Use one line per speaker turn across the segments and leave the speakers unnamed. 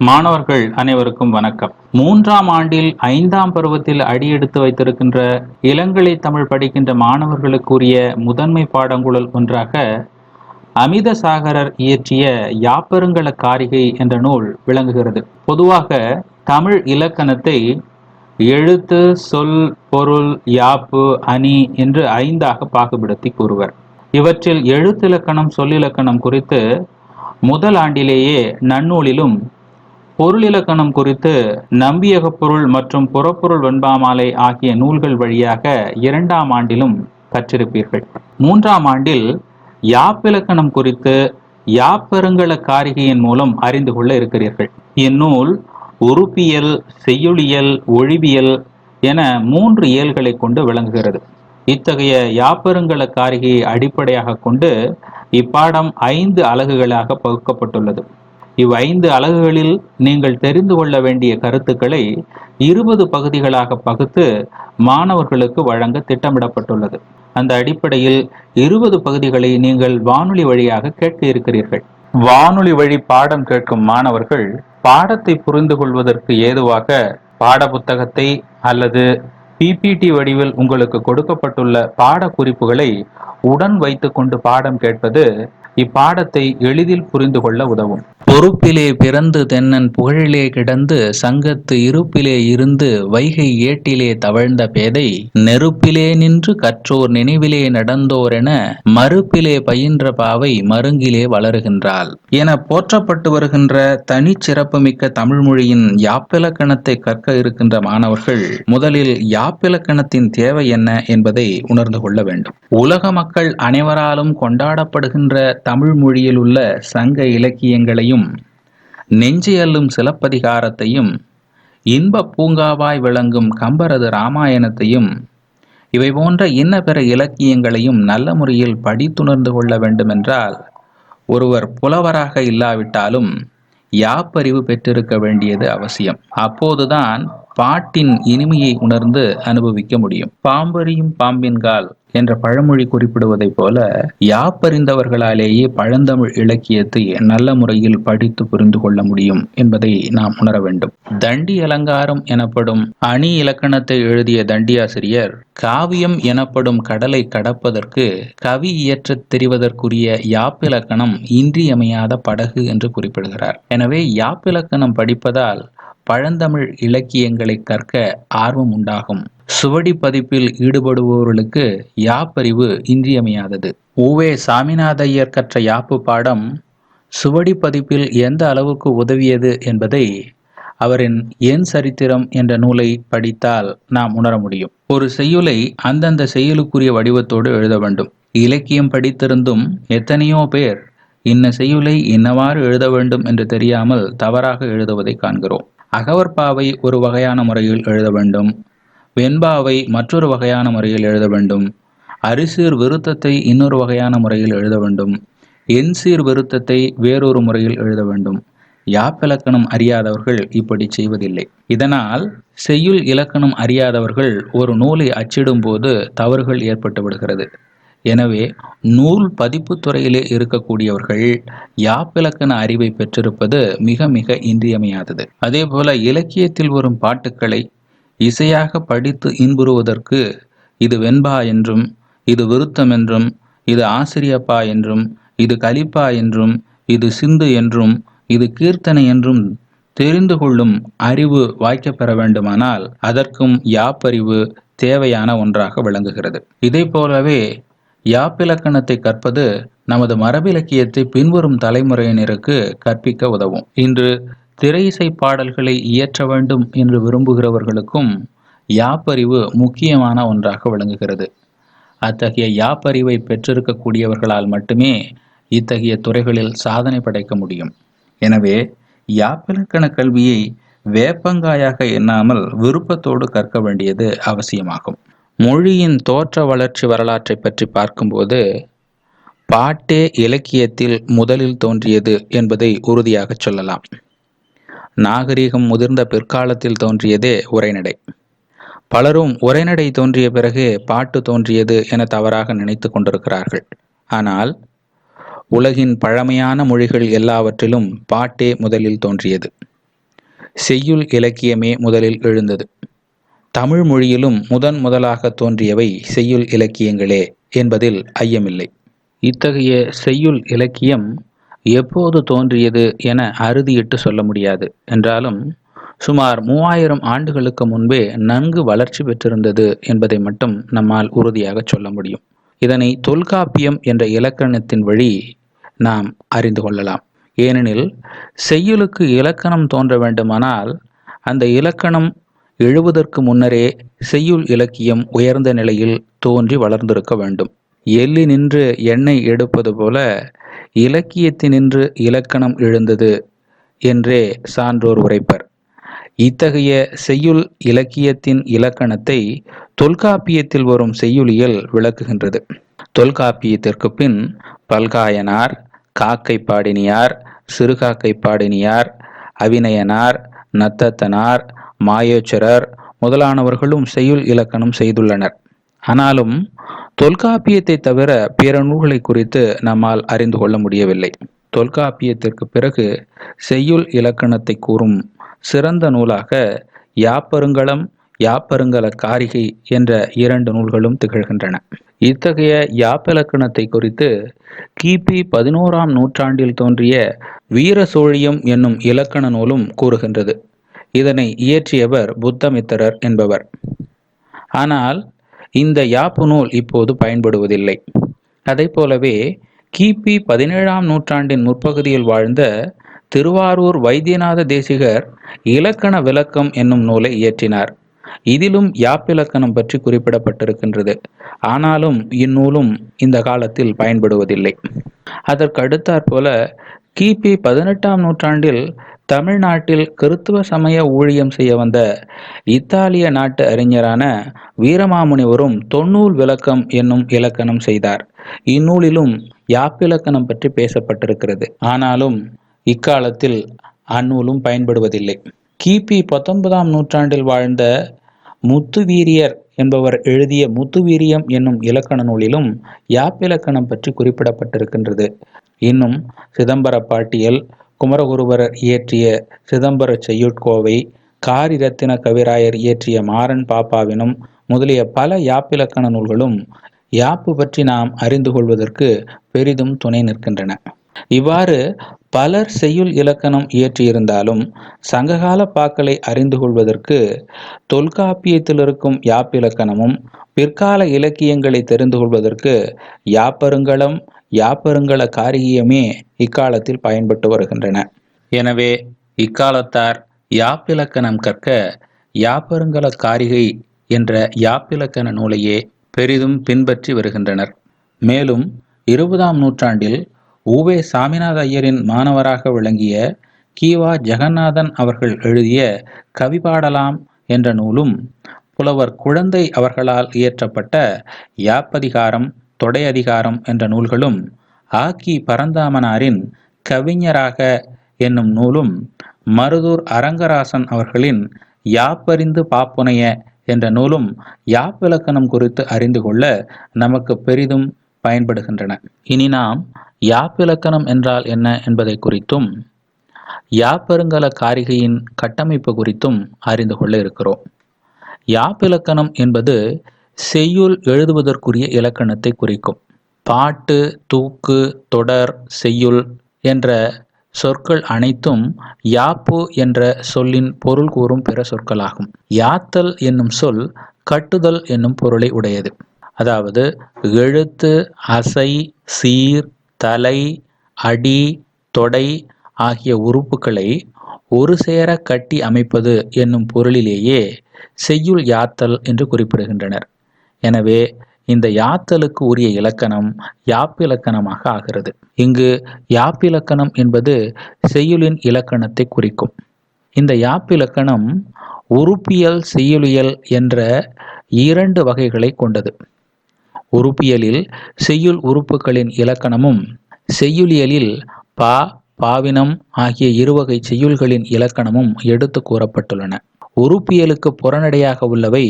மாணவர்கள் அனைவருக்கும் வணக்கம். மூன்றாம் ஆண்டில் ஐந்தாம் பருவத்தில் அடியெடுத்து வைத்திருக்கின்ற இளங்கலை தமிழ் படிக்கின்ற மாணவர்களுக்குரிய முதன்மை பாடங்குழல் ஒன்றாக அமித சாகரர் இயற்றிய யாப்பருங்கல காரிகை என்ற நூல் விளங்குகிறது. பொதுவாக தமிழ் இலக்கணத்தை எழுத்து சொல் பொருள் யாப்பு அணி என்று ஐந்தாக பாகுபடுத்தி கூறுவர். இவற்றில் எழுத்திலக்கணம் சொல்லிலக்கணம் குறித்து முதல் ஆண்டிலேயே நன்னூலிலும் பொருளிலக்கணம் குறித்து நம்பியக பொருள் மற்றும் புறப்பொருள் வெண்பாமாலை ஆகிய நூல்கள் வழியாக இரண்டாம் ஆண்டிலும் கற்றிருப்பீர்கள். மூன்றாம் ஆண்டில் யாப்பிலக்கணம் குறித்து யாப்பெருங்கல காரிகையின் மூலம் அறிந்து கொள்ள இருக்கிறீர்கள். இந்நூல் உறுப்பியல் செய்யுளியல் ஒழிவியல் என மூன்று இயல்களை கொண்டு விளங்குகிறது. இத்தகைய யாப்பெருங்கல காரிகையை அடிப்படையாக கொண்டு இப்பாடம் ஐந்து அலகுகளாக பகுக்கப்பட்டுள்ளது. இவ் ஐந்து அலகுகளில் நீங்கள் தெரிந்து கொள்ள வேண்டிய கருத்துக்களை இருபது பகுதிகளாக பகுத்து மாணவர்களுக்கு வழங்க திட்டமிடப்பட்டுள்ளது. அந்த அடிப்படையில் இருபது பகுதிகளை நீங்கள் வானொலி வழியாக கேட்க இருக்கிறீர்கள். வானொலி வழி பாடம் கேட்கும் மாணவர்கள் பாடத்தை புரிந்து கொள்வதற்கு ஏதுவாக பாட புத்தகத்தை அல்லது பிபிடி வடிவில் உங்களுக்கு கொடுக்கப்பட்டுள்ள பாட குறிப்புகளை உடன் வைத்துக்கொண்டு பாடம் கேட்பது இப்பாடத்தை எளிதில் புரிந்து கொள்ள உதவும். பொறுப்பிலே பிறந்து தென்னன் புகழிலே கிடந்து சங்கத்து இருப்பிலே இருந்து வைகை ஏட்டிலே தவழ்ந்த பேதை நெருப்பிலே நின்று கற்றோர் நினைவிலே நடந்தோர் என மறுப்பிலே பயின்ற பாவை மருங்கிலே வளருகின்றாள். என போற்றப்பட்டு வருகின்ற தனிச்சிறப்புமிக்க தமிழ்மொழியின் யாப்பிலக்கணத்தை கற்க இருக்கின்ற மாணவர்கள் முதலில் யாப்பிலக்கணத்தின் தேவை என்ன என்பதை உணர்ந்து கொள்ள வேண்டும். உலக மக்கள் அனைவராலும் கொண்டாடப்படுகின்ற தமிழ் மொழியில் உள்ள சங்க இலக்கியங்களையும் நெஞ்சையல்லும் சிலப்பதிகாரத்தையும் இன்ப பூங்காவாய் விளங்கும் கம்பரது ராமாயணத்தையும் இவை போன்ற இன்ன பிற இலக்கியங்களையும் நல்ல முறையில் படித்துணர்ந்து கொள்ள வேண்டுமென்றால் ஒருவர் புலவராக இல்லாவிட்டாலும் யாப்பறிவு பெற்றிருக்க வேண்டியது அவசியம். அப்போதுதான் பாட்டின் இனிமையை உணர்ந்து அனுபவிக்க முடியும். பாம்பறியும் பாம்பின்கால் என்ற பழமொழி குறிப்பிடுவதைப் போல யாப்பறிந்தவர்களாலேயே பழந்தமிழ் இலக்கியத்தை நல்ல முறையில் படித்து புரிந்து கொள்ள முடியும் என்பதை நாம் உணர வேண்டும். தண்டி அலங்காரம் எனப்படும் அணி இலக்கணத்தை எழுதிய தண்டியாசிரியர் காவியம் எனப்படும் கடலை கடப்பதற்கு கவி இயற்றத் தெரிவதற்குரிய யாப்பிலக்கணம் இன்றியமையாத படகு என்று குறிப்பிடுகிறார். எனவே யாப்பிலக்கணம் படிப்பதால் பழந்தமிழ் இலக்கியங்களை கற்க ஆர்வம் உண்டாகும். சுவடி பதிப்பில் ஈடுபடுபவர்களுக்கு யாப்பறிவு இன்றியமையாதது. ஊவே சாமிநாதையர் கற்ற யாப்பு பாடம் சுவடி பதிப்பில் எந்த அளவுக்கு உதவியது என்பதை அவரின் என் சரித்திரம் என்ற நூலை படித்தால் நாம் உணர முடியும். ஒரு செய்யுளை அந்தந்த செய்யுளுக்குரிய வடிவத்தோடு எழுத வேண்டும். இலக்கியம் படித்திருந்தும் எத்தனையோ பேர் இன்ன செய்யுளை இன்னவாறு எழுத வேண்டும் என்று தெரியாமல் தவறாக எழுதுவதை காண்கிறோம். அகவற்பாவை ஒரு வகையான முறையில் எழுத வேண்டும். வெண்பாவை மற்றொரு வகையான முறையில் எழுத வேண்டும். அரிசீர் விருத்தத்தை இன்னொரு வகையான முறையில் எழுத வேண்டும். எண்சீர் விருத்தத்தை வேறொரு முறையில் எழுத வேண்டும். யாப்பிலக்கணம் அறியாதவர்கள் இப்படி செய்வதில்லை. இதனால் செய்யுள் இலக்கணம் அறியாதவர்கள் ஒரு நூலை அச்சிடும் போது தவறுகள் ஏற்பட்டு விடுகிறது. எனவே நூல் பதிப்பு துறையிலே இருக்கக்கூடியவர்கள் யாப்பிலக்கண அறிவை பெற்றிருப்பது மிக மிக இன்றியமையாதது. அதே போல இலக்கியத்தில் வரும் பாட்டுக்களை இசையாக படித்து இன்புறுவதற்கு இது வெண்பா என்றும் இது விருத்தம் என்றும் இது ஆசிரியப்பா என்றும் இது கலிப்பா என்றும் இது சிந்து என்றும் இது கீர்த்தனை என்றும் தெரிந்து கொள்ளும் அறிவு வாய்க்கப்பெற வேண்டுமானால் அதற்கும் யாப்பறிவு தேவையான ஒன்றாக விளங்குகிறது. இதை போலவே யாப்பிலக்கணத்தை கற்பது நமது மரபிலக்கியத்தை பின்வரும் தலைமுறையினருக்கு கற்பிக்க உதவும். இன்று திரை இசை பாடல்களை இயற்ற வேண்டும் என்று விரும்புகிறவர்களுக்கும் யாப்பறிவு முக்கியமான ஒன்றாக விளங்குகிறது. அத்தகைய யாப்பறிவை பெற்றிருக்கக்கூடியவர்களால் மட்டுமே இத்தகைய துறைகளில் சாதனை படைக்க முடியும். எனவே யாப்பிலக்கண கல்வியை வேப்பங்காயாக எண்ணாமல் விருப்பத்தோடு கற்க வேண்டியது அவசியமாகும். மொழியின் தோற்ற வளர்ச்சி வரலாற்றை பற்றி பார்க்கும்போது பாட்டே இலக்கியத்தில் முதலில் தோன்றியது என்பதை உறுதியாக சொல்லலாம். நாகரிகம் முதிர்ந்த பிற்காலத்தில் தோன்றியதே உரைநடை. பலரும் உரைநடை தோன்றிய பிறகு பாட்டு தோன்றியது என தவறாக நினைத்து கொண்டிருக்கிறார்கள். ஆனால் உலகின் பழமையான மொழிகள் எல்லாவற்றிலும் பாட்டே முதலில் தோன்றியது. செய்யுள் இலக்கியமே முதலில் எழுந்தது. தமிழ் மொழியிலும் முதன் முதலாக தோன்றியவை செய்யுள் இலக்கியங்களே என்பதில் ஐயமில்லை. இத்தகைய செய்யுள் இலக்கியம் எப்போது தோன்றியது என அறுதியிட்டு சொல்ல முடியாது. என்றாலும் சுமார் மூவாயிரம் ஆண்டுகளுக்கு முன்பே நன்கு வளர்ச்சி பெற்றிருந்தது என்பதை மட்டும் நம்மால் உறுதியாக சொல்ல முடியும். இதனை தொல்காப்பியம் என்ற இலக்கணத்தின் வழி நாம் அறிந்து கொள்ளலாம். ஏனெனில் செய்யுளுக்கு இலக்கணம் தோன்ற வேண்டுமானால் அந்த இலக்கணம் எழுவதற்கு முன்னரே செய்யுள் இலக்கியம் உயர்ந்த நிலையில் தோன்றி வளர்ந்திருக்க வேண்டும். எள்ளி நின்று எண்ணெய் எடுப்பது போல இலக்கியத்தினின்று இலக்கணம் எழுந்தது என்றே சான்றோர் உரைப்பர். இத்தகைய செய்யுள் இலக்கியத்தின் இலக்கணத்தை தொல்காப்பியத்தில் வரும் செய்யுளியல் விளக்குகின்றது. தொல்காப்பியத்திற்கு பின் பல்காயனார் காக்கை பாடினியார் சிறுகாக்கை பாடினியார் அவிநயனார் நத்தத்தனார் மாயோச்சரர் முதலானவர்களும் செய்யுள் இலக்கணம் செய்துள்ளனர். ஆனாலும் தொல்காப்பியத்தை தவிர பிற நூல்களை குறித்து நம்மால் அறிந்து கொள்ள முடியவில்லை. தொல்காப்பியத்திற்கு பிறகு செய்யுள் இலக்கணத்தை கூறும் சிறந்த நூலாக யாப்பருங்கலம் யாப்பருங்கல காரிகை என்ற இரண்டு நூல்களும் திகழ்கின்றன. இத்தகைய யாப்பிலக்கணத்தை குறித்து கிபி பதினோராம் நூற்றாண்டில் தோன்றிய வீர சோழியம் என்னும் இலக்கண நூலும் கூறுகின்றது. இதனை இயற்றியவர் புத்தமித்திரர் என்பவர். ஆனால் இந்த யாப்பு நூல் இப்போது பயன்படுவதில்லை. அதை போலவே கிபி பதினேழாம் நூற்றாண்டின் முற்பகுதியில் வாழ்ந்த திருவாரூர் வைத்தியநாத தேசிகர் இலக்கண விளக்கம் என்னும் நூலை இயற்றினார். இதிலும் யாப்பிலக்கணம் பற்றி குறிப்பிடப்பட்டிருக்கின்றது. ஆனாலும் இந்நூலும் இந்த காலத்தில் பயன்படுவதில்லை. அதற்கு அடுத்தாற்போல கிபி பதினெட்டாம் நூற்றாண்டில் தமிழ்நாட்டில் கிறித்துவ சமய ஊழியம் செய்ய வந்த இத்தாலிய நாட்டு அறிஞரான வீரமாமுனிவரும் தொன்னூல் விளக்கம் என்னும் இலக்கணம் செய்தார். இந்நூலிலும் யாப்பிலக்கணம் பற்றி பேசப்பட்டிருக்கிறது. ஆனாலும் இக்காலத்தில் அந்நூலும் பயன்படுவதில்லை. கிபி பத்தொன்பதாம் நூற்றாண்டில் வாழ்ந்த முத்துவீரியர் என்பவர் எழுதிய முத்துவீரியம் என்னும் இலக்கண நூலிலும் யாப்பிலக்கணம் பற்றி குறிப்பிடப்பட்டிருக்கின்றது. இன்னும் சிதம்பர பாட்டியல் குமரகுருபரர் இயற்றிய சிதம்பர செய்யுட்கோவை காரிரத்தின கவிராயர் இயற்றிய மாறன் பாப்பாவினும் முதலிய பல யாப்பிலக்கண நூல்களும் யாப்பு பற்றி நாம் அறிந்து கொள்வதற்கு பெரிதும் துணை நிற்கின்றன. இவ்வாறு பலர் செய்யுள் இலக்கணம் இயற்றியிருந்தாலும் சங்ககால பாக்களை அறிந்து கொள்வதற்கு தொல்காப்பியத்தில் இருக்கும் யாப்பிலக்கணமும் பிற்கால இலக்கியங்களை தெரிந்து கொள்வதற்கு யாப்பருங்களம் யாப்பருங்கல காரிகியமே இக்காலத்தில் பயன்பட்டு வருகின்றன. எனவே இக்காலத்தார் யாப்பிலக்கணம் கற்க யாப்பருங்கல காரிகை என்ற யாப்பிலக்கண நூலையே பெரிதும் பின்பற்றி வருகின்றனர். மேலும் இருபதாம் நூற்றாண்டில் ஊவே சாமிநாத ஐயரின் மாணவராக விளங்கிய கீவா ஜெகநாதன் அவர்கள் எழுதிய கவி பாடலாம் என்ற நூலும் புலவர் குழந்தை அவர்களால் இயற்றப்பட்ட யாப்பதிகாரம் தொடை அதிகாரம் என்ற நூல்களும் ஆக்கி பரந்தாமனாரின் கவிஞராக என்னும் நூலும் மருதூர் அரங்கராசன் அவர்களின் யாப்பறிந்து பாப்புனைய என்ற நூலும் யாப்பிலக்கணம் குறித்து அறிந்து கொள்ள நமக்கு பெரிதும் பயன்படுகின்றன. இனி நாம் யாப்பிலக்கணம் என்றால் என்ன என்பதை குறித்தும் யாப்பெருங்கல காரிகையின் கட்டமைப்பு குறித்தும் அறிந்து கொள்ள இருக்கிறோம். யாப்பிலக்கணம் என்பது செய்யுள் எழுதுவதற்குரிய இலக்கணத்தை குறிக்கும். பாட்டு தூக்கு தொடர் செய்யுள் என்ற சொற்கள் அனைத்தும் யாப்பு என்ற சொல்லின் பொருள் கூறும் பிற சொற்களாகும். யாத்தல் என்னும் சொல் கட்டுதல் என்னும் பொருளை உடையது. அதாவது எழுத்து அசை சீர் தலை அடி தொடை ஆகிய உறுப்புகளை ஒரு சேர கட்டி அமைப்பது என்னும் பொருளிலேயே செய்யுள் யாத்தல் என்று குறிப்பிடுகின்றனர். எனவே இந்த யாத்தலுக்கு உரிய இலக்கணம் யாப்பிலக்கணமாக ஆகிறது. இங்கு யாப்பிலக்கணம் என்பது செய்யுளின் இலக்கணத்தை குறிக்கும். இந்த யாப்பிலக்கணம் உறுப்பியல் செய்யுளியல் என்ற இரண்டு வகைகளை கொண்டது. உறுப்பியலில் செய்யுள் உறுப்புகளின் இலக்கணமும் செய்யுளியலில் பா பாவினம் ஆகிய இருவகை செய்யுள்களின் இலக்கணமும் எடுத்து கூறப்பட்டுள்ளன. உறுப்பியலுக்கு புறநடையாக உள்ளவை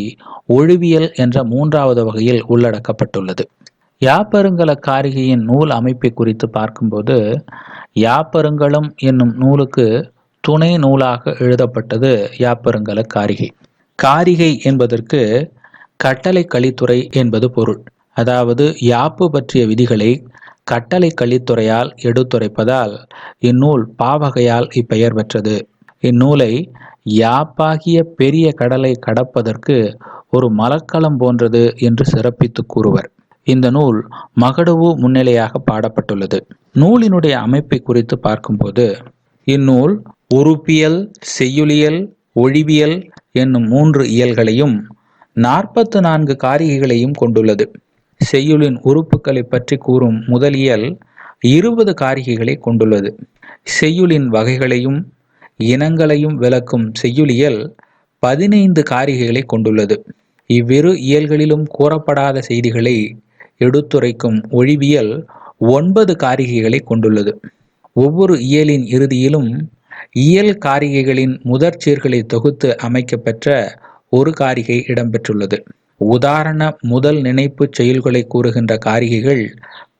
ஒழுவியல் என்ற மூன்றாவது வகையில் உள்ளடக்கப்பட்டுள்ளது. யாப்பருங்கல காரிகையின் நூல் அமைப்பை குறித்து பார்க்கும்போது யாப்பருங்கலம் என்னும் நூலுக்கு துணை நூலாக எழுதப்பட்டது யாப்பருங்கல காரிகை. காரிகை என்பதற்கு கட்டளை கலித்துறை என்பது பொருள். அதாவது யாப்பு பற்றிய விதிகளை கட்டளை கலித்துறையால் எடுத்துரைப்பதால் இந்நூல் பாவகையால் இப்பெயர் பெற்றது. இந்நூலை யாப்பாகிய பெரிய கடலை கடப்பதற்கு ஒரு மலக்களம் போன்றது என்று சிறப்பித்து கூறுவர். இந்த நூல் மகடுவு முன்னிலையாக பாடப்பட்டுள்ளது. நூலினுடைய அமைப்பை குறித்து பார்க்கும்போது இந்நூல் உறுப்பியல் செய்யுளியல் ஒழிவியல் என்னும் மூன்று இயல்களையும் நாற்பத்து நான்கு காரிகைகளையும் கொண்டுள்ளது. செய்யுளின் உறுப்புகளை பற்றி கூறும் முதலியல் இருபது காரிகைகளை கொண்டுள்ளது. செய்யுளின் வகைகளையும் இனங்களையும் விளக்கும் செய்யுளியல் பதினைந்து காரிகைகளை கொண்டுள்ளது. இவ்விரு இயல்களிலும் கூறப்படாத செய்திகளை எடுத்துரைக்கும் ஒழிவியல் ஒன்பது காரிகைகளை கொண்டுள்ளது. ஒவ்வொரு இயலின் இறுதியிலும் இயல் காரிகைகளின் முதற் சீர்களை தொகுத்து அமைக்கப்பெற்ற ஒரு காரிகை இடம்பெற்றுள்ளது. உதாரண முதல் நினைப்பு செயல்களை கூறுகின்ற காரிகைகள்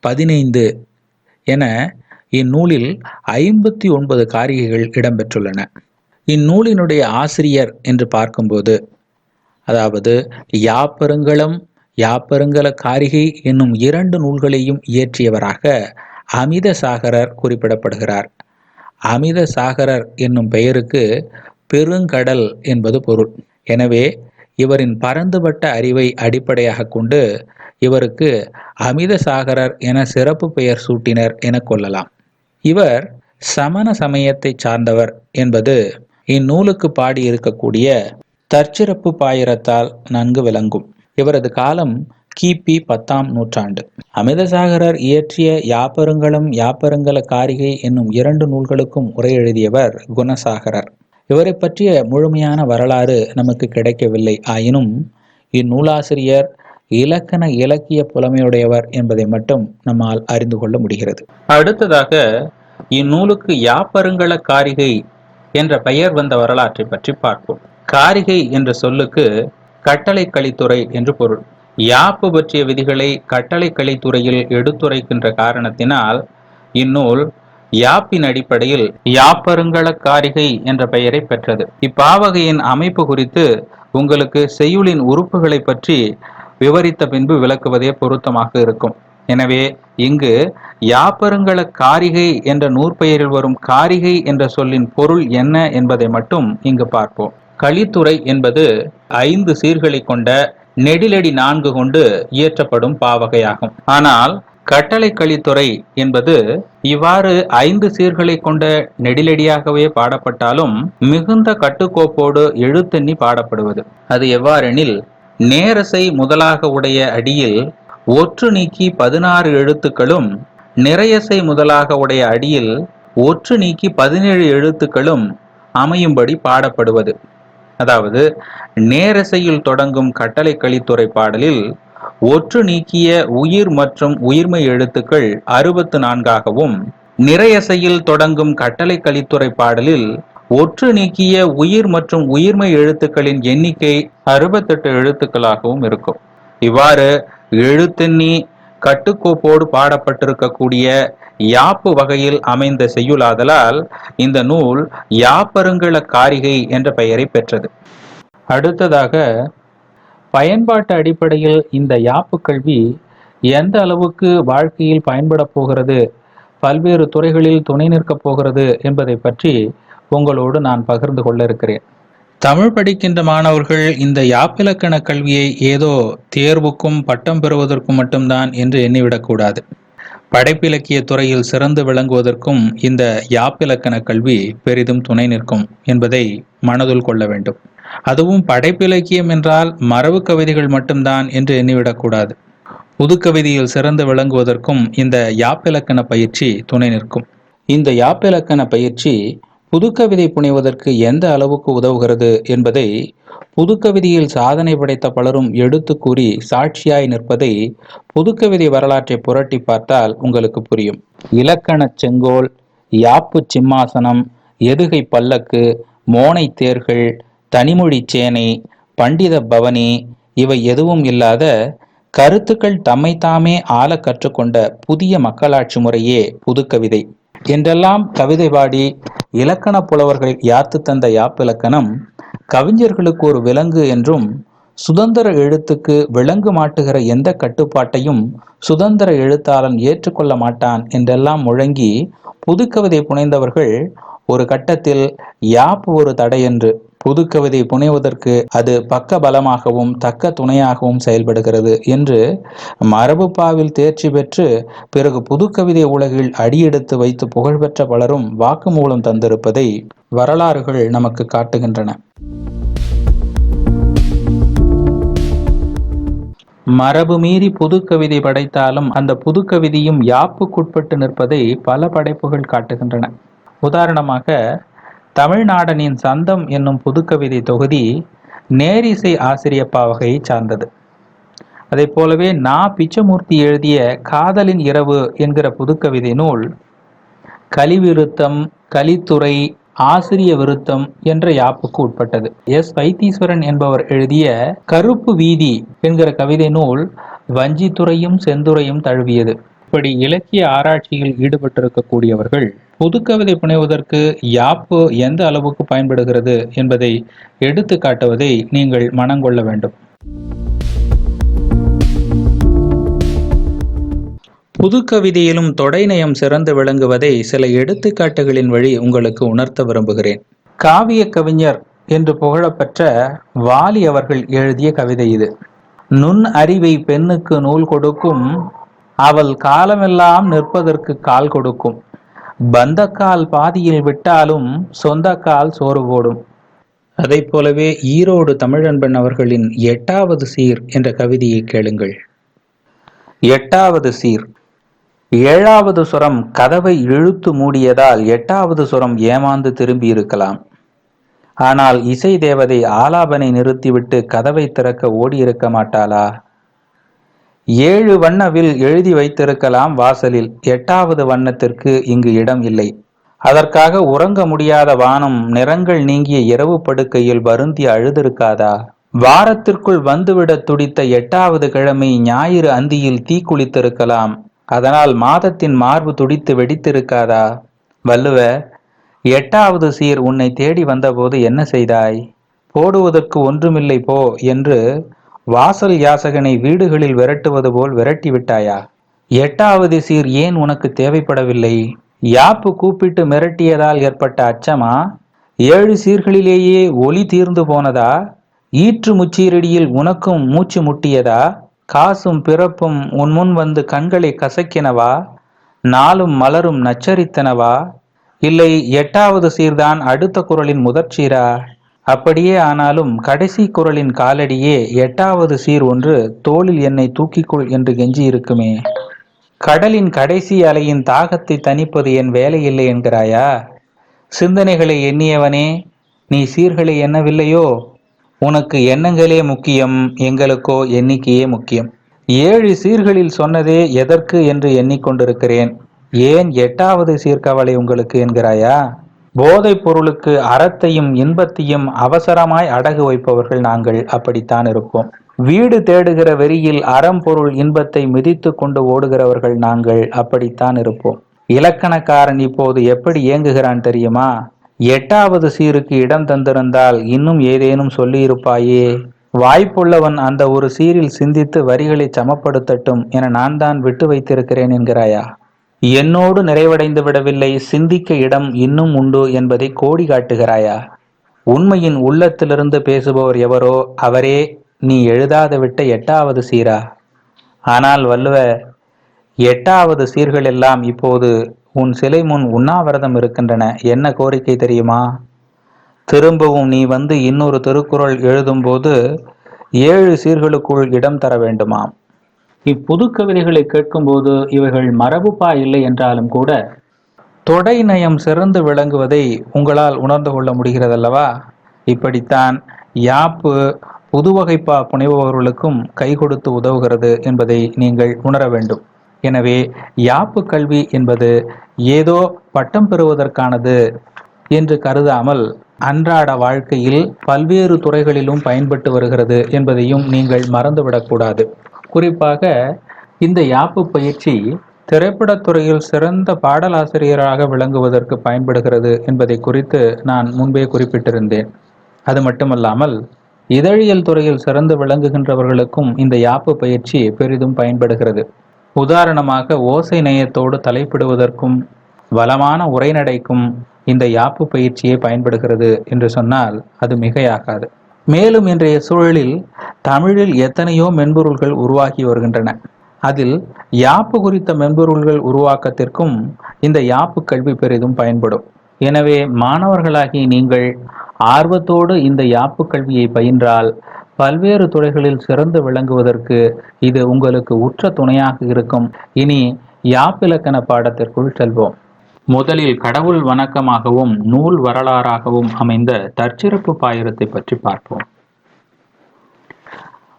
பதினைந்து என இந்நூலில் ஐம்பத்தி ஒன்பது காரிகைகள் இடம்பெற்றுள்ளன. இந்நூலினுடைய ஆசிரியர் என்று பார்க்கும்போது அதாவது யாப்பருங்கலம் யாப்பருங்கல காரிகை என்னும் இரண்டு நூல்களையும் இயற்றியவராக அமித சாகரர் குறிப்பிடப்படுகிறார். அமித சாகரர் என்னும் பெயருக்கு பெருங்கடல் என்பது பொருள். எனவே இவரின் பரந்துபட்ட அறிவை அடிப்படையாக கொண்டு இவருக்கு அமித சாகரர் என சிறப்பு பெயர் சூட்டினர் என கொள்ளலாம். இவர் சமண சமயத்தை சார்ந்தவர் என்பது இந்நூலுக்கு பாடியிருக்கக்கூடிய தற்சிறப்பு பாயிரத்தால் நன்கு விளங்கும். இவரது காலம் கிபி பத்தாம் நூற்றாண்டு. அமிதசாகரர் இயற்றிய யாப்பருங்களும் யாப்பருங்கல காரிகை என்னும் இரண்டு நூல்களுக்கும் உரை எழுதியவர் குணசாகரர். இவரை பற்றிய முழுமையான வரலாறு நமக்கு கிடைக்கவில்லை. ஆயினும் இந்நூலாசிரியர் இலக்கண இலக்கிய புலமையுடையவர் என்பதை மட்டும் நம்மால் அறிந்து கொள்ள முடிகிறது. அடுத்ததாக இந்நூலுக்கு யாப்பருங்கல காரிகை என்ற பெயர் வந்த வரலாற்றை பற்றி பார்ப்போம். காரிகை என்ற சொல்லுக்கு கட்டளை கலித்துறை என்று பொருள். யாப்பு பற்றிய விதிகளை கட்டளை கலித்துறையில் எடுத்துரைக்கின்ற காரணத்தினால் இந்நூல் யாப்பின் அடிப்படையில் யாப்பருங்கள காரிகை என்ற பெயரை பெற்றது. இப்பாவகையின் அமைப்பு குறித்து உங்களுக்கு செய்யுளின் உறுப்புகளை பற்றி விவரித்த பின்பு விளக்குவதே பொருத்தமாக இருக்கும். எனவே இங்கு யாப்பருங்கள காரிகை என்ற நூற்பெயரில் வரும் காரிகை என்ற சொல்லின் பொருள் என்ன என்பதை மட்டும் இங்கு பார்ப்போம். களித்துறை என்பது ஐந்து சீர்களை கொண்ட நெடிலடி நான்கு கொண்டு இயற்றப்படும் பாவகையாகும். ஆனால் கட்டளை களித்துறை என்பது இவ்வாறு ஐந்து சீர்களை கொண்ட நெடிலடியாகவே பாடப்பட்டாலும் மிகுந்த கட்டுக்கோப்போடு எழுத்தெண்ணி பாடப்படுவது. அது எவ்வாறெனில் நேரசை முதலாக உடைய அடியில் ஒற்று நீக்கி பதினாறு எழுத்துக்களும் நிறையசை முதலாக உடைய அடியில் ஒற்று நீக்கி பதினேழு எழுத்துக்களும் அமையும்படி பாடப்படுவது. அதாவது நேரசையில் தொடங்கும் கட்டளை கலித்துறை பாடலில் ஒற்று நீக்கிய உயிர் மற்றும் உயிர்மை எழுத்துக்கள் அறுபத்து நான்காகவும் நிறையசையில் தொடங்கும் கட்டளை கலித்துறை பாடலில் ஒற்று நீக்கிய உயிர் மற்றும் உயிர்மை எழுத்துக்களின் எண்ணிக்கை அறுபத்தெட்டு எழுத்துக்களாகவும் இருக்கும். இவ்வாறு எழுத்தெண்ணி கட்டுக்கோப்போடு பாடப்பட்டிருக்கக்கூடிய யாப்பு வகையில் அமைந்த செய்யுளாதலால் இந்த நூல் யாப்பருங்கள காரிகை என்ற பெயரை பெற்றது. அடுத்ததாக பயன்பாட்டு அடிப்படையில் இந்த யாப்பு கல்வி எந்த அளவுக்கு வாழ்க்கையில் பயன்பட போகிறது பல்வேறு துறைகளில் துணை நிற்கப் போகிறது என்பதை பற்றி உங்களோடு நான் பகிர்ந்து கொள்ள இருக்கிறேன். தமிழ் படிக்கின்ற மாணவர்கள் இந்த யாப்பிலக்கண கல்வியை ஏதோ தேர்வுக்கும் பட்டம் பெறுவதற்கும் மட்டும்தான் என்று எண்ணிவிடக்கூடாது. படைப்பிலக்கிய துறையில் சிறந்து விளங்குவதற்கும் இந்த யாப்பிலக்கண கல்வி பெரிதும் துணை நிற்கும் என்பதை மனதுள் கொள்ள வேண்டும். அதுவும் படைப்பிலக்கியம் என்றால் மரபு கவிதைகள் மட்டும்தான் என்று எண்ணிவிடக்கூடாது. புதுக்கவிதையில் சிறந்து விளங்குவதற்கும் இந்த யாப்பிலக்கண பயிற்சி துணை நிற்கும். இந்த யாப்பிலக்கண பயிற்சி புதுக்கவிதை புனைவதற்கு எந்த அளவுக்கு உதவுகிறது என்பதை புதுக்கவிதையில் சாதனை படைத்த பலரும் எடுத்து கூறி சாட்சியாய் நிற்பதை புதுக்கவிதை வரலாற்றை புரட்டி பார்த்தால் உங்களுக்கு புரியும். இலக்கண செங்கோல் யாப்பு சிம்மாசனம் எதுகை பல்லக்கு மோனை தேர்கள் தனிமொழி சேனை பண்டித பவனி இவை எதுவும் இல்லாத கருத்துக்கள் தம்மைத்தாமே ஆள கற்றுக்கொண்ட புதிய மக்களாட்சி முறையே புதுக்கவிதை என்றெல்லாம் கவிதை பாடி இலக்கண புலவர்கள் யாத்து தந்த யாப்பிலக்கணம் கவிஞர்களுக்கு ஒரு விலங்கு என்றும் சுதந்திர எழுத்துக்கு விலங்கு மாட்டுகிற எந்த கட்டுப்பாட்டையும் சுதந்திர எழுத்தாளன் ஏற்றுக்கொள்ள மாட்டான் என்றெல்லாம் முழங்கி புதுக்கவிதை புனைந்தவர்கள் ஒரு கட்டத்தில் யாப்பு ஒரு தடை என்று புது கவிதை புனைவதற்கு அது பக்க பலமாகவும் தக்க துணையாகவும் செயல்படுகிறது என்று மரபுப்பாவில் தேர்ச்சி பெற்று பிறகு புது கவிதை உலகில் அடியெடுத்து வைத்து புகழ்பெற்ற பலரும் வாக்குமூலம் தந்திருப்பதை வரலாறுகள் நமக்கு காட்டுகின்றன. மரபு மீறி புது கவிதை படைத்தாலும் அந்த புது கவிதையும் யாப்புக்குட்பட்டு நிற்பதை பல படைப்புகள் காட்டுகின்றன. உதாரணமாக தமிழ்நாடனின் சந்தம் என்னும் புதுக்கவிதை தொகுதி நேரிசை ஆசிரியப்பா வகையை சார்ந்தது. அதை போலவே நா. பிச்சமூர்த்தி எழுதிய காதலின் இரவு என்கிற புதுக்கவிதை நூல் கலிவிருத்தம் கலித்துறை ஆசிரிய விருத்தம் என்ற யாப்புக்கு உட்பட்டது. எஸ். வைத்தீஸ்வரன் என்பவர் எழுதிய கருப்பு வீதி என்கிற கவிதை நூல் வஞ்சித்துறையும் செந்துறையும் தழுவியது. இப்படி இலக்கிய ஆராய்ச்சியில் ஈடுபட்டிருக்கக்கூடியவர்கள் புதுக்கவிதை புனைவதற்கு யாப்பு எந்த அளவுக்கு பயன்படுகிறது என்பதை எடுத்து காட்டுவதை நீங்கள் மனங்கொள்ள வேண்டும். புதுக்கவிதையிலும் தொடைநயம் சிறந்து விளங்குவதை சில எடுத்துக்காட்டுகளின் வழி உங்களுக்கு உணர்த்த விரும்புகிறேன். காவிய கவிஞர் என்று புகழப்பெற்ற வாலி அவர்கள் எழுதிய கவிதை இது. நுண் அறிவை பெண்ணுக்கு நூல் கொடுக்கும் அவள் காலமெல்லாம் நிற்பதற்கு கால் கொடுக்கும். பந்தக்கால் பாதியில் விட்டாலும் சொந்தக்கால் சோறு போடும். அதை போலவே ஈரோடு தமிழன்பன் அவர்களின் எட்டாவது சீர் என்ற கவிதையை கேளுங்கள். எட்டாவது சீர். ஏழாவது சுரம் கதவை இழுத்து மூடியதால் எட்டாவது சுரம் ஏமாந்து திரும்பி இருக்கலாம் ஆனால் இசை தேவதை ஆலாபனை நிறுத்திவிட்டு கதவை திறக்க ஓடியிருக்க மாட்டாளா? ஏழு வண்ணவில் எழுதி வைத்திருக்கலாம் வாசலில். எட்டாவது வண்ணத்திற்கு இங்கு இடம் இல்லை. அதற்காக உறங்க முடியாத வானம் நிறங்கள் நீங்கிய இரவு படுக்கையில் வருந்தி அழுதிருக்காதா? வாரத்திற்குள் வந்துவிட துடித்த எட்டாவது கிழமை ஞாயிறு அந்தியில் தீக்குளித்திருக்கலாம் அதனால் மாதத்தின் மார்பு துடித்து வெடித்திருக்காதா? வள்ளுவ எட்டாவது சீர் உன்னை தேடி வந்தபோது என்ன செய்தாய்? போடுவதற்கு ஒன்றுமில்லை போ என்று வாசல் யாசகனை வீடுகளில் விரட்டுவது போல் விரட்டி விட்டாயா? எட்டாவது சீர் ஏன் உனக்கு தேவைப்படவில்லை? யாப்பு கூப்பிட்டு மிரட்டியதால் ஏற்பட்ட அச்சமா? ஏழு சீர்களிலேயே ஒளி தீர்ந்து போனதா? ஈற்று முச்சீரடியில் உனக்கும் மூச்சு முட்டியதா? காசும் பிறப்பும் உன் முன் வந்து கண்களை கசக்கினவா? நாளும் மலரும் நச்சரித்தனவா? இல்லை எட்டாவது சீர்தான் அடுத்த குரலின் முதற்சீரா அப்படியே ஆனாலும் கடைசி குரலின் காலடியே எட்டாவது சீர் ஒன்று தோளில் என்னை தூக்கிக்கொள் என்று கெஞ்சி இருக்குமே கடலின் கடைசி அலையின் தாகத்தை தணிப்பது என் வேலையில்லை என்கிறாயா? சிந்தனைகளை எண்ணியவனே நீ சீர்களை எண்ணவில்லையோ? உனக்கு எண்ணங்களே முக்கியம் எங்களுக்கோ எண்ணிக்கையே முக்கியம். ஏழு சீர்களில் சொன்னதே எதற்கு என்று எண்ணிக்கொண்டிருக்கிறேன். ஏன் எட்டாவது சீர்கவலை உங்களுக்கு என்கிறாயா? போதைப் பொருளுக்கு அறத்தையும் இன்பத்தையும் அவசரமாய் அடகு வைப்பவர்கள் நாங்கள் அப்படித்தான் இருப்போம் வீடு தேடுகிற வெறியில் அறம் பொருள் இன்பத்தை மிதித்து கொண்டு ஓடுகிறவர்கள் நாங்கள் அப்படித்தான் இருப்போம். இலக்கணக்காரன் இப்போது எப்படி இயங்குகிறான் தெரியுமா? எட்டாவது சீருக்கு இடம் தந்திருந்தால் இன்னும் ஏதேனும் சொல்லியிருப்பாயே. வாய்ப்புள்ளவன் அந்த ஒரு சீரில் சிந்தித்து வரிகளை சமப்படுத்தட்டும் என நான் தான் விட்டு வைத்திருக்கிறேன் என்கிறாயா? என்னோடு நிறைவடைந்து விடவில்லை சிந்திக்க இடம் இன்னும் உண்டு என்பதை கோடி காட்டுகிறாயா? உண்மையின் உள்ளத்திலிருந்து பேசுபவர் எவரோ அவரே நீ எழுதாத விட்ட எட்டாவது சீரா? ஆனால் வள்ளுவ எட்டாவது சீர்கள் எல்லாம் இப்போது உன் சிலை முன் உண்ணாவிரதம் இருக்கின்றன. என்ன கோரிக்கை தெரியுமா? திரும்பவும் நீ வந்து இன்னொரு திருக்குறள் எழுதும்போது ஏழு சீர்களுக்குள் இடம் தர வேண்டுமாம். இப்புது கவிதைகளை கேட்கும்போது இவைகள் மரபுப்பா இல்லை என்றாலும் கூட தொடை நயம் சிறந்து விளங்குவதை உங்களால் உணர்ந்து கொள்ள முடிகிறதல்லவா? இப்படித்தான் யாப்பு புதுவகைப்பா புனைபவர்களுக்கும் கை கொடுத்து உதவுகிறது என்பதை நீங்கள் உணர வேண்டும். எனவே யாப்பு கல்வி என்பது ஏதோ பட்டம் பெறுவதற்கானது என்று கருதாமல் அன்றாட வாழ்க்கையில் பல்வேறு துறைகளிலும் பயன்பட்டு வருகிறது என்பதையும் நீங்கள் மறந்துவிடக்கூடாது. குறிப்பாக இந்த யாப்பு பயிற்சி திரைப்படத்துறையில் சிறந்த பாடலாசிரியராக விளங்குவதற்கு பயன்படுகிறது என்பதை குறித்து நான் முன்பே குறிப்பிட்டிருந்தேன். அது மட்டுமல்லாமல் இதழியல் துறையில் சிறந்து விளங்குகின்றவர்களுக்கும் இந்த யாப்பு பயிற்சி பெரிதும் பயன்படுகிறது. உதாரணமாக ஓசை நயத்தோடு தலைப்பிடுவதற்கும் வளமான உரைநடைக்கும் இந்த யாப்பு பயிற்சியே பயன்படுகிறது என்று சொன்னால் அது மிகையாகாது. மேலும் இன்றைய சூழலில் தமிழில் எத்தனையோ மென்பொருள்கள் உருவாகி வருகின்றன. அதில் யாப்பு குறித்த மென்பொருள்கள் உருவாக்கத்திற்கும் இந்த யாப்பு கல்வி பெரிதும் பயன்படும். எனவே மாணவர்களாகி நீங்கள் ஆர்வத்தோடு இந்த யாப்பு கல்வியை பயின்றால் பல்வேறு துறைகளில் சிறந்து விளங்குவதற்கு இது உங்களுக்கு உற்ற துணையாக இருக்கும். இனி யாப்பிலக்கண பாடத்திற்குள் செல்வோம். முதலில் கடவுள் வணக்கமாகவும் நூல் வரலாறாகவும் அமைந்த தற்சிறப்பு பாயிரத்தை பற்றி பார்ப்போம்.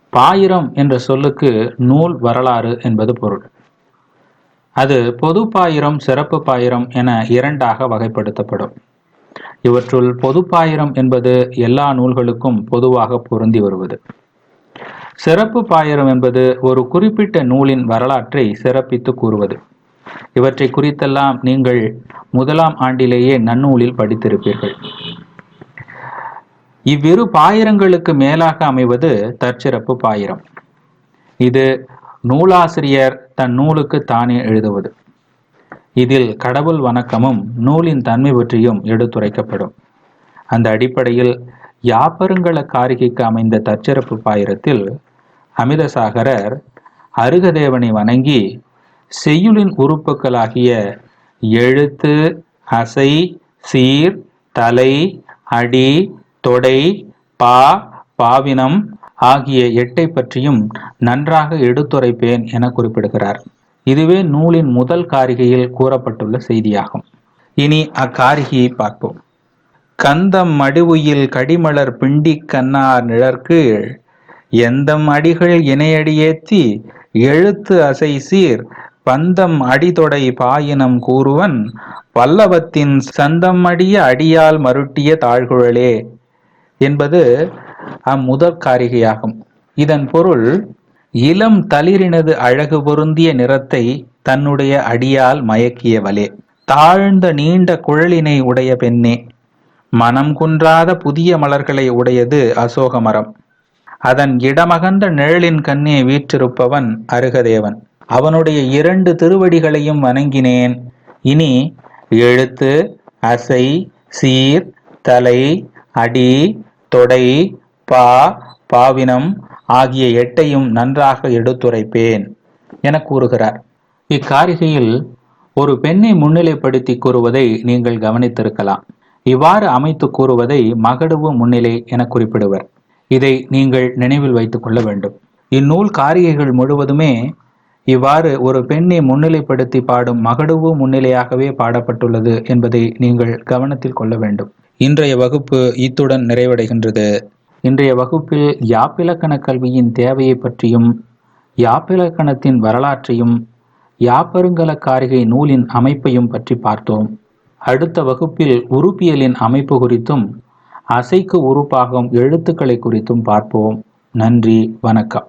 பாயிரம் என்ற சொல்லுக்கு நூல் வரலாறு என்பது பொருள். அது பொது பாயிரம் சிறப்பு பாயிரம் என இரண்டாக வகைப்படுத்தப்படும். இவற்றுள் பொது பாயிரம் என்பது எல்லா நூல்களுக்கும் பொதுவாக பொருந்தி வருவது. சிறப்பு பாயிரம் என்பது ஒரு குறிப்பிட்ட நூலின் வரலாற்றை சிறப்பித்து கூறுவது. இவற்றை குறித்தெல்லாம் நீங்கள் முதலாம் ஆண்டிலேயே நன்னூலில் படித்திருப்பீர்கள். இவ்விரு பாயிரங்களுக்கு மேலாக அமைவது தற்சிறப்பு பாயிரம். இது நூலாசிரியர் தன் நூலுக்கு தானே எழுதுவது. இதில் கடவுள் வணக்கமும் நூலின் தன்மை பற்றியும் எடுத்துரைக்கப்படும். அந்த அடிப்படையில் யாப்பருங்கள காரிகைக்கு அமைந்த தற்சிறப்பு பாயிரத்தில் அமிதசாகரர் அருகதேவனை வணங்கி செய்யுளின் உறுப்புகளாகிய எழுத்து அசை சீர் தலை அடி தொடை பா பாவினம் ஆகிய எட்டை பற்றியும் நன்றாக எடுத்துரைப்பேன் என குறிப்பிடுகிறார். இதுவே நூலின் முதல் காரிகையில் கூறப்பட்டுள்ள செய்தியாகும். இனி அக்காரிகையை பார்ப்போம். கந்தம் மடிவுயில் கடிமலர் பிண்டி கண்ணார் நிழற்கீழ் எந்தம் அடிகள் இணையடியேத்தி எழுத்து அசை சீர் பந்தம் அடிதொடை பாயினம் கூறுவன் பல்லவத்தின் சந்தம் அடிய அடியால் மருட்டிய தாழ்குழலே என்பது அம்முதற் காரிகையாகும் இதன் பொருள் இளம் தளிரினது அழகு பொருந்திய நிறத்தை தன்னுடைய அடியால் மயக்கியவளே. தாழ்ந்த நீண்ட குழலினை உடைய பெண்ணே. மனம் குன்றாத புதிய மலர்களை உடையது அசோக மரம் அதன் இடமகன்ற நிழலின் கண்ணே வீற்றிருப்பவன் அருகதேவன். அவனுடைய இரண்டு திருவடிகளையும் வணங்கினேன். இனி எழுத்து அசை சீர் தலை அடி தொடை பா பாவினம் ஆகிய எட்டையும் நன்றாக எடுத்துரைப்பேன் என கூறுகிறார். இக்காரிகையில் ஒரு பெண்ணை முன்னிலைப்படுத்தி கூறுவதை நீங்கள் கவனித்திருக்கலாம். இவ்வாறு அமைத்து கூறுவதை மகடுவு முன்னிலை என குறிப்பிடுவர். இதை நீங்கள் நினைவில் வைத்துக் கொள்ள வேண்டும். இந்நூல் காரிகைகள் முழுவதுமே இவ்வாறு ஒரு பெண்ணை முன்னிலைப்படுத்தி பாடும் மகடுவு முன்னிலையாகவே பாடப்பட்டுள்ளது என்பதை நீங்கள் கவனத்தில் கொள்ள வேண்டும். இன்றைய வகுப்பு இத்துடன் நிறைவடைகின்றது. இன்றைய வகுப்பில் யாப்பிலக்கண கல்வியின் தேவையை பற்றியும் யாப்பிலக்கணத்தின் வரலாற்றையும் யாப்பருங்கல காரிகை நூலின் அமைப்பையும் பற்றி பார்த்தோம். அடுத்த வகுப்பில் உறுப்பியலின் அமைப்பு குறித்தும் அசைக்கு உறுப்பாகும் எழுத்துக்களை குறித்தும் பார்ப்போம். நன்றி வணக்கம்.